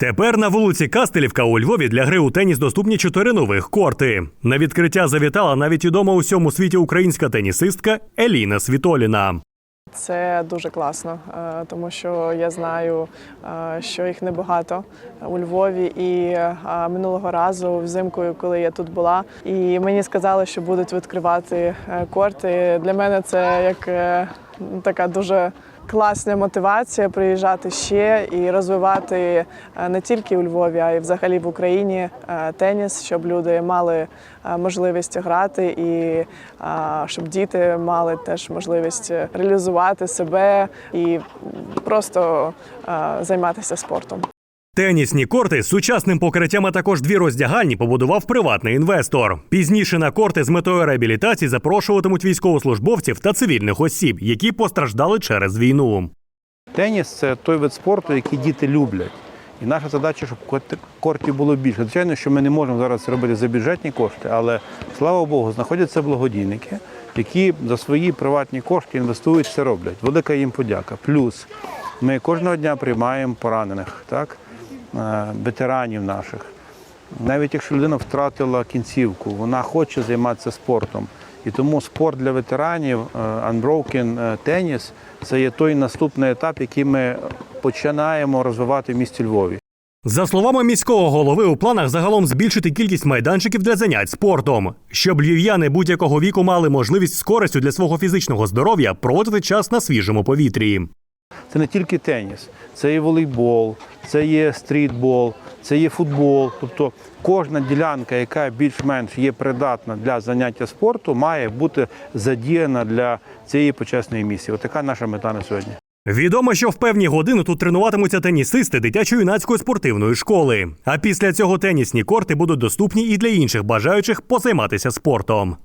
Тепер на вулиці Кастелівка у Львові для гри у теніс доступні чотири нових корти. На відкриття завітала навіть відома у всьому світі українська тенісистка Еліна Світоліна. Це дуже класно, е, тому що я знаю, е, що їх небагато у Львові. І е, минулого разу взимкою, коли я тут була, і мені сказали, що будуть відкривати е, корти. Для мене це як е, така дуже класна мотивація приїжджати ще і розвивати е, не тільки у Львові, а й взагалі в Україні е, теніс, щоб люди мали е, можливість грати і щоб діти мали теж можливість реалізувати себе і просто займатися спортом. Тенісні корти з сучасним покриттям, а також дві роздягальні побудував приватний інвестор. Пізніше на корти з метою реабілітації запрошуватимуть військовослужбовців та цивільних осіб, які постраждали через війну. Теніс це той вид спорту, який діти люблять. І наша задача, щоб кортів було більше. Звичайно, що ми не можемо зараз робити за бюджетні кошти, але слава Богу, знаходяться благодійники, які за свої приватні кошти інвестують, це роблять. Велика їм подяка. Плюс ми кожного дня приймаємо поранених, так? Е, ветеранів наших. Навіть якщо людина втратила кінцівку, вона хоче займатися спортом. І тому спорт для ветеранів, е, Unbroken е, теніс це є той наступний етап, який ми починаємо розвивати в місті Львові. За словами міського голови, у планах загалом збільшити кількість майданчиків для занять спортом, щоб львів'яни будь-якого віку мали можливість з користю для свого фізичного здоров'я проводити час на свіжому повітрі. Це не тільки теніс, це є волейбол, це є стрітбол, це є футбол. Тобто кожна ділянка, яка більш-менш є придатна для заняття спорту, має бути задіяна для цієї почесної місії. Отака наша мета на сьогодні. Відомо, що в певні години тут тренуватимуться тенісисти дитячо-юнацької спортивної школи. А після цього тенісні корти будуть доступні і для інших бажаючих позайматися спортом.